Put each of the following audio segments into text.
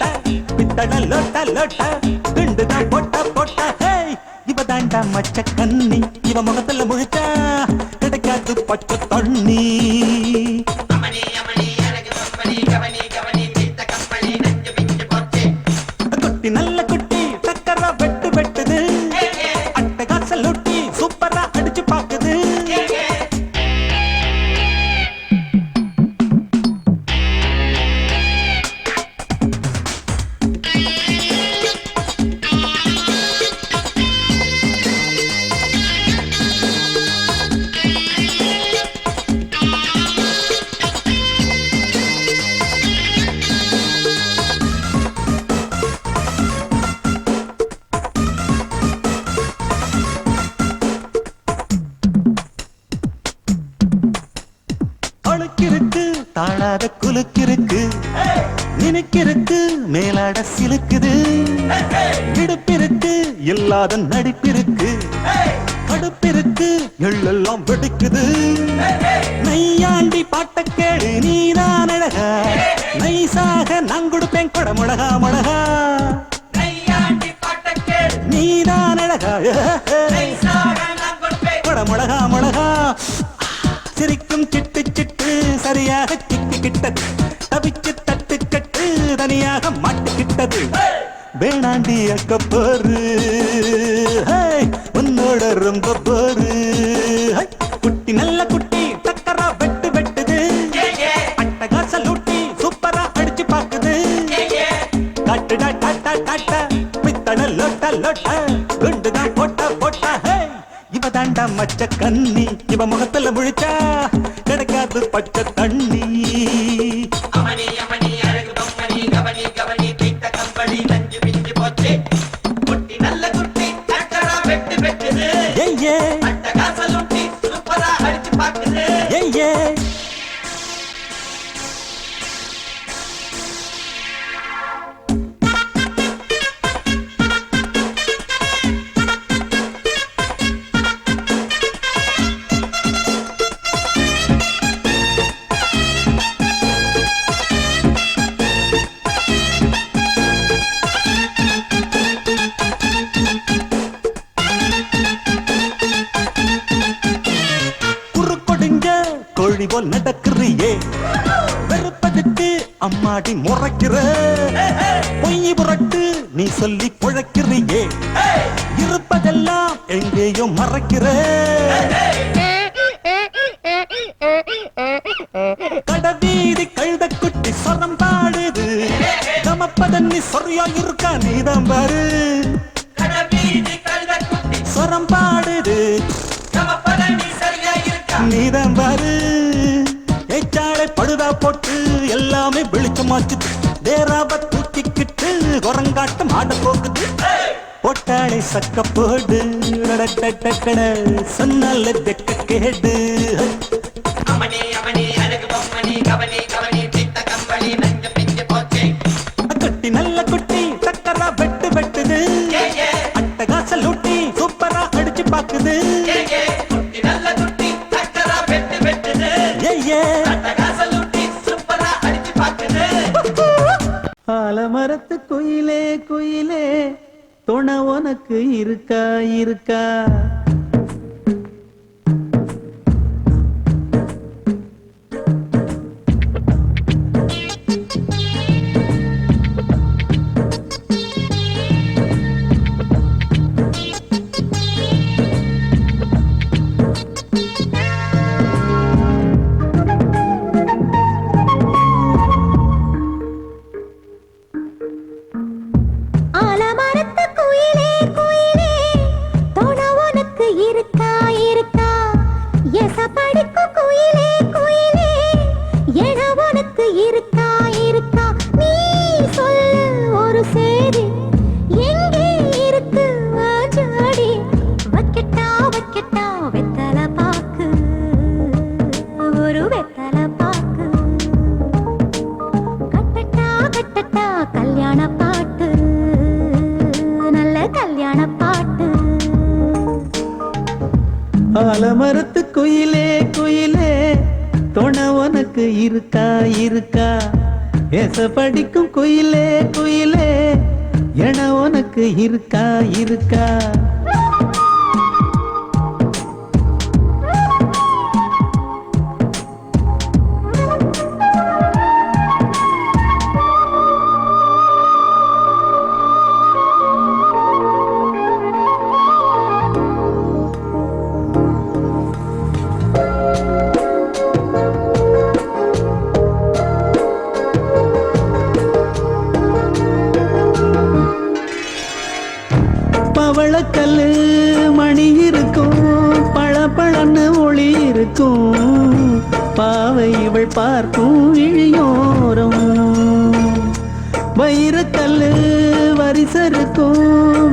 லொட்ட பித்தள லொட்ட லொட்ட திண்டு தான் பொட்ட பொட்ட. ஹேய் இவ தாண்டா மச்ச கண்ணி இவ முகத்துல முழுக்க கிடைக்காது பச்சை தண்ணி. தாழாத குலுக்கிருக்கு நினைக்கிருக்கு மேலாட சிலுக்குது. விடுப்பிருக்கு இல்லாத நடிப்பிருக்கு. கடுப்பிருக்கு எள்ளெல்லாம் வெடிக்குது. நையாண்டி பாட்ட கேடு நீதான் அழகா. நைசாக நான் கொடுப்பேன் கொட முழகா நீதான் அழகா. நைசாக நான் கொடுப்பேன். கொட முழகா முழகா சிரிக்கும் சிட்டு சிட்டு சரியாக சிக்கிக்கிட்டது தவிச்சு தட்டு கட்டு தனியாக மாட்டிக்கிட்டது. வேணாண்டி அக்க போரு. உன்னோட ரொம்ப போரு. குட்டி நல்ல குட்டி டக்கரா வெட்டு வெட்டுது. அட்டகாச லூட்டி சூப்பரா அடிச்சு பாக்குது. காட்டுடா டாட்டா டாட்டா பித்தள லோட்ட லோட்ட. குண்டுதான் போட்டா போட்டா இவ தாண்டா மச்ச கண்ணி. இவ முகத்துல முழிச்சா கிடைக்காது பச்சை yeah. எங்கேயோ மறைக்கிற. கடவீதி கழுத குட்டி சொரம் பாடுது கமப்பதன்னி சொரியா இருக்கா நீதான் பாரு. சொரம் பாடுது. நீதான் பாரு. ஏச்சாளை பழுதா போட்டு எல்லாமே வெளிச்சமாச்சு தேராவ தூக்கிக்கிட்டு குரங்காட்டம் ஆட போகுது. பொட்டாளை சக்க போடு டடடடடட, சொன்னால தெக்க கேடு? குட்டி நல்ல குட்டி சக்கரா வெட்டு வெட்டுது. அட்டகாச லூட்டி சூப்பரா அடிச்சு பாக்குது. அட்டகாச லூட்டி சூப்பரா அடிச்சு ஆலமரத்து குயிலே குயிலே. துணை உனக்கு இருக்கா இருக்கா? உனக்கு இருக்கா இருக்கா? வைரக்கல்லு வரிசருக்கும்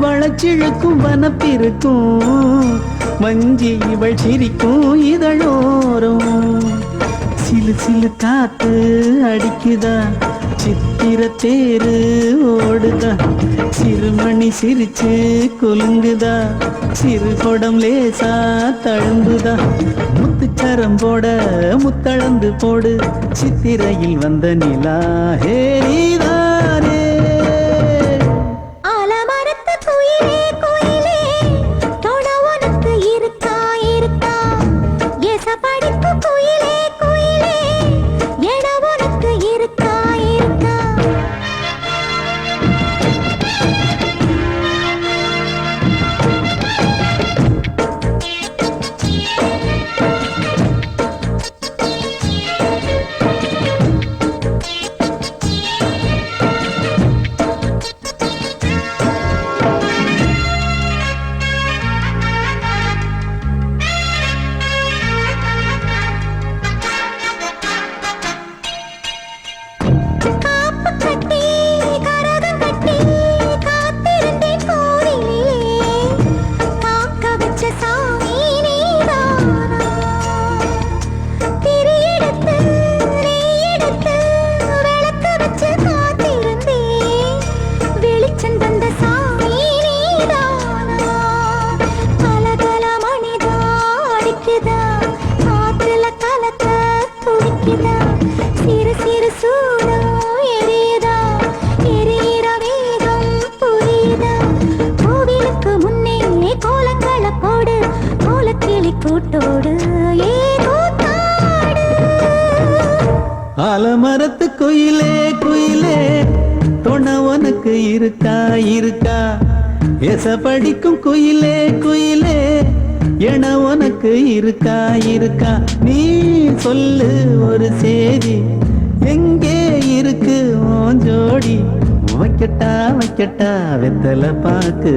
வளச்சிழுக்கும் வனப்பிருக்கும். வஞ்சி இவள் சிரிக்கும் இதழோரம் சிலு சிலு காத்து அடிக்குதா? சித்திர தேரு ஓடுதா? சிறுமணி சிரிச்சு குலுங்குதா? சிறு கொடம் லேசா தழும்புதா? முத்துச்சரம் போட முத்தளந்து போடு. சித்திரையில் வந்த நிலா ஹேரிதா உனக்கு இருக்கா இருக்கா? நீ சொல்லு ஒரு சேதி எங்கே இருக்கு உன் ஜோடி? வைக்கட்டா வைக்கட்டா வெத்தலை பாக்கு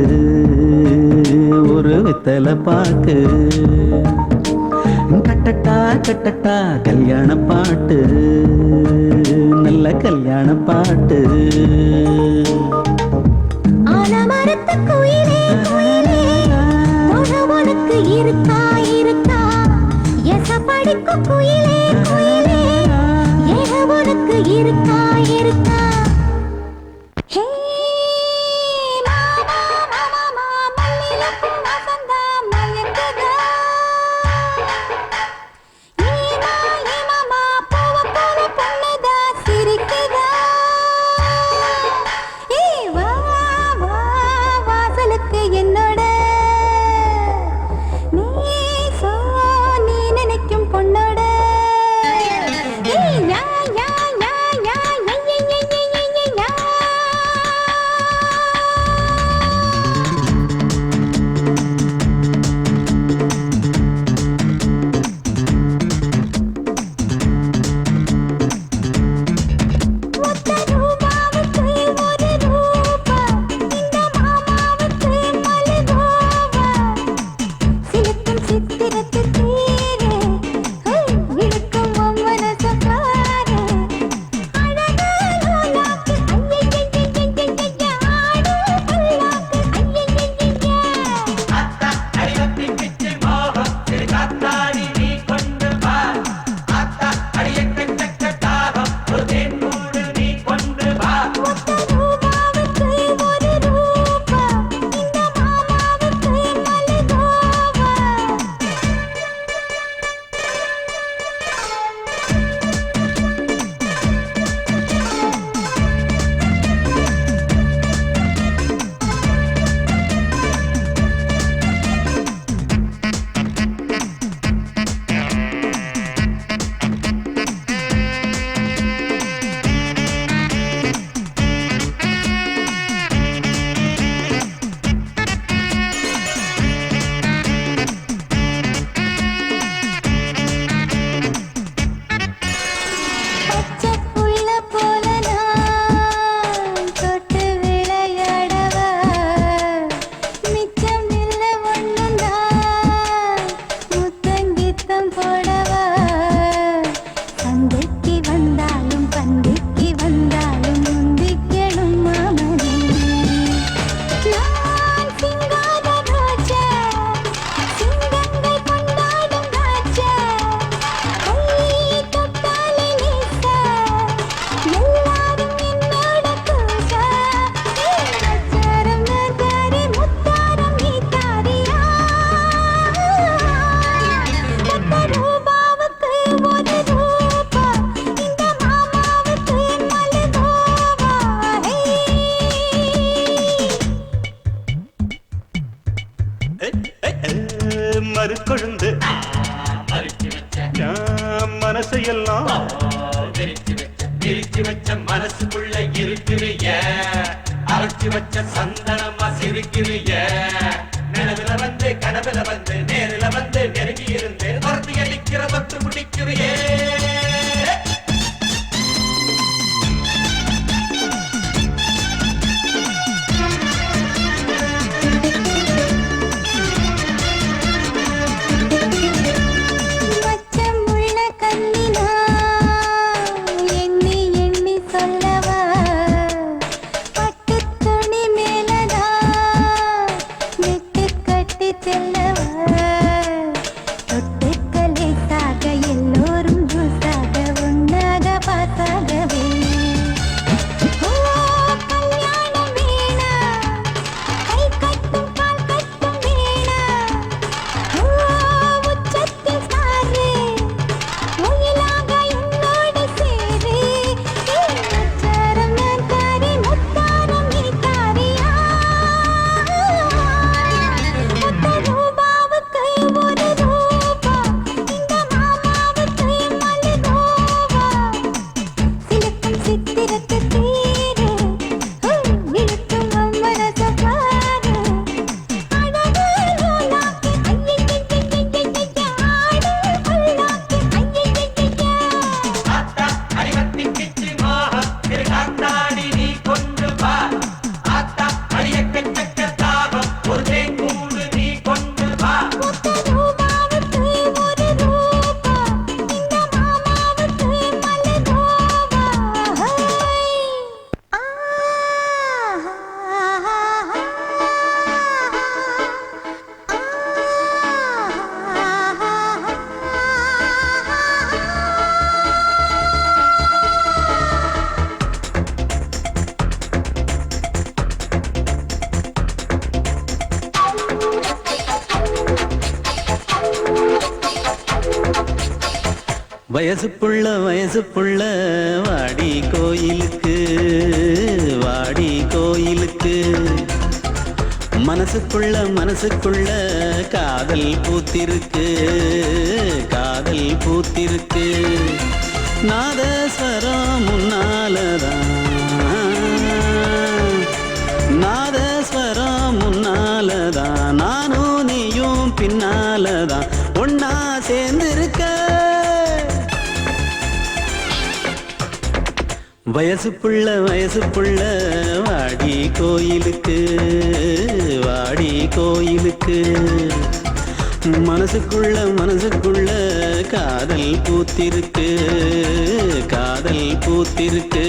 ஒரு வெத்தலை பாக்கு. கட்டட்டா கட்டட்டா கல்யாண பாட்டு. நல்ல கல்யாண பாட்டு. உனக்கு இருக்கா எச குயிலே குயிலே. ஏக உனக்கு இருக்கா இருக்கா? மனசையெல்லாம் விரிச்சு வச்ச விரிச்சு வச்ச மனசுக்குள்ள இருக்குறிய அரைச்சு வச்ச சந்தனமா சிரிக்கிறிய நிலவில வந்து கனவுல வந்து நேரில வந்து நெருங்கி இருந்து துரத்தி அடிக்கிற தொட்டு முடி வயசு புள்ள வயசு புள்ள வாடி கோயிலுக்கு வாடி கோயிலுக்கு மனசுக்குள்ள மனசுக்குள்ள காதல் பூத்திருக்கு காதல் பூத்திருக்கு. நாதஸ்வரம் முன்னாலதான். நாதஸ்வரம் முன்னாலதான். நானும் நீயும் பின்னாலதான். ஒன்னா சேர்ந்து வயசு புள்ள வயசு புள்ள வாடி கோயிலுக்கு வாடி கோயிலுக்கு. மனசுக்குள்ள மனசுக்குள்ள காதல் பூத்திருக்கு காதல் பூத்திருக்கு.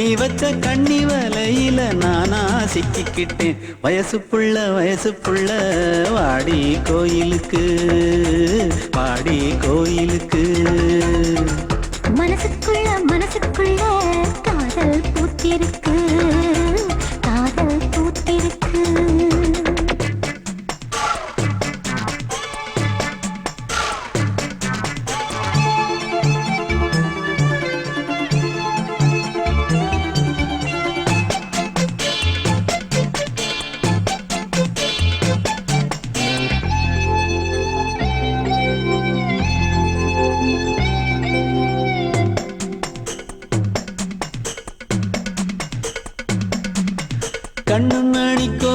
நீ வச்ச கண்ணி வலையில நானா சிக்கிக்கிட்டேன். வயசு புள்ள வயசு புள்ள வாடி கோயிலுக்கு வாடி கோயிலுக்கு. மனசுக்குள்ள மனசுக்குள்ள காதல் பூத்திருக்கு.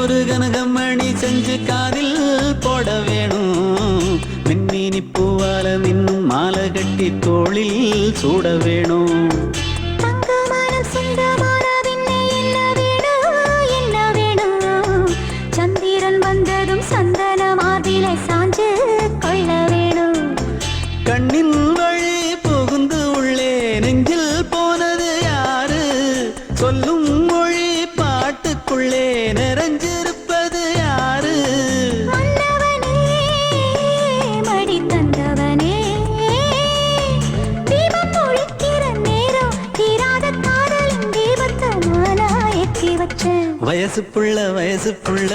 ஒரு கனகமணி செஞ்சு காதில் போட வேணும். மின்மினி பூவால மின்னும் மாலை கட்டி தோளில் சூட வேணும். வயசு புள்ள வயசு புள்ள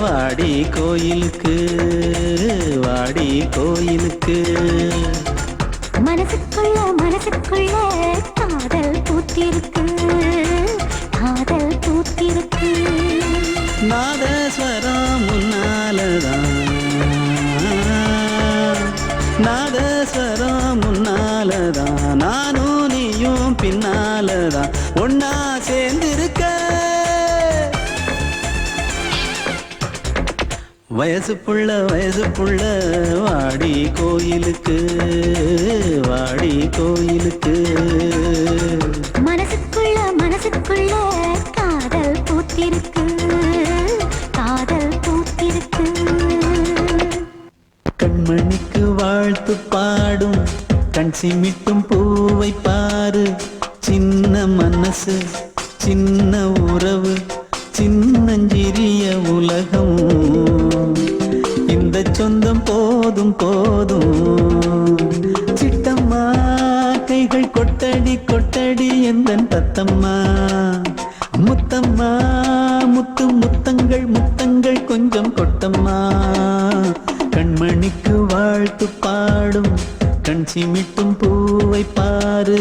வாடி கோயிலுக்கு வாடி கோயிலுக்கு. மனசுக்குள்ள மனசுக்குள்ள காதல் பூத்திருக்கு காதல் பூத்திருக்கு. நாதஸ்வரம் முன்னாலதான் நாதஸ்வரம் முன்னாலதான் நானும் நீயும் பின்னாலதான். ஒன்னா வயசு புள்ள வயசு புள்ள வாடி கோயிலுக்கு வாடி கோயிலுக்கு. மனசுக்குள்ள மனசுக்குள்ள காதல் பூத்திருக்கு காதல் பூத்திருக்கு. கண்மணிக்கு வாழ்த்து பாடும் கண் சிமிட்டும் கண்மணிக்கு வாழ்த்து பாடும் கண் சிமிட்டும் பூவை பாரு.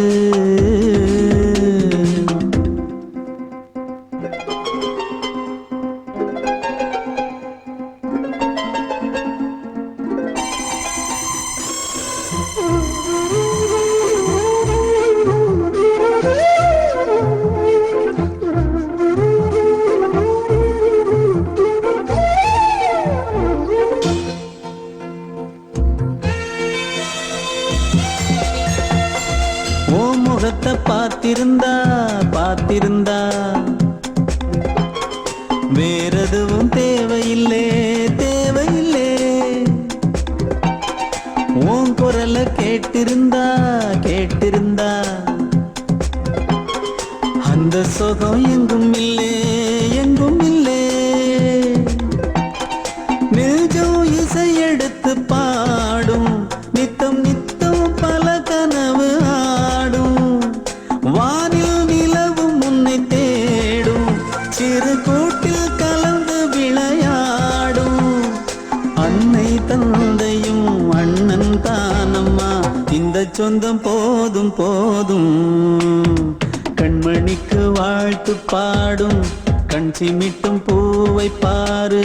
எதுவும் தேவையில்லை தேவையில்லை. உன் குரல கேட்டிருந்தா கேட்டிருந்தா. அந்த சுகம் எங்கும் இல்லை. போதும். கண்மணிக்கு வாழ்த்து பாடும் கண் சிமிட்டும் பூவை பாரு.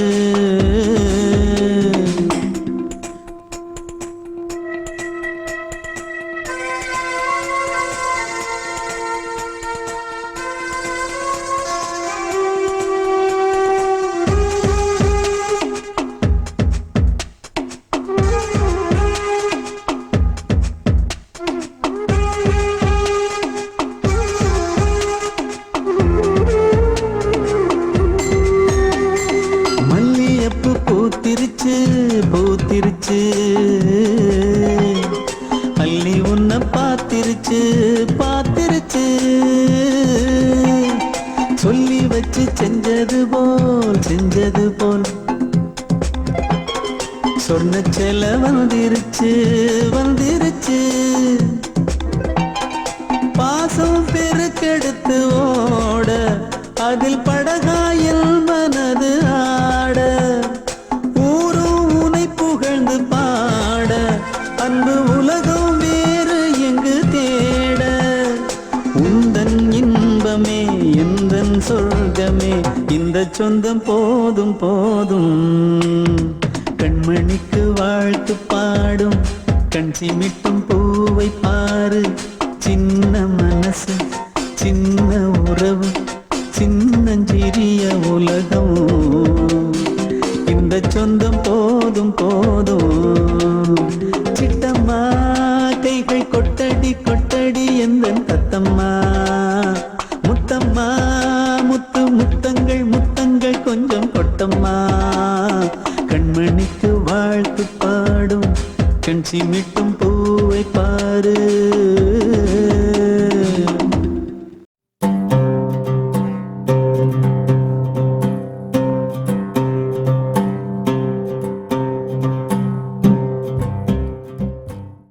வச்சு செஞ்சது போல் செஞ்சது போல். சொன்ன செல வந்திருச்சு வந்திருச்சு. பாசம் பெருக்கெடுத்து ஓட அதில் படகு சொந்தம் போதும் போதும். கண்மணிக்கு வாழ்த்து பாடும் கண் சிமிட்டும் பூவை பாரு. சின்ன மனசு சின்ன உறவு சின்னஞ்சிறிய உலகம். இந்த சொந்தம் போதும் போதும். சிட்டம்மா கைகள் கொட்டடி கொட்டடி எந்த தத்தம்மா?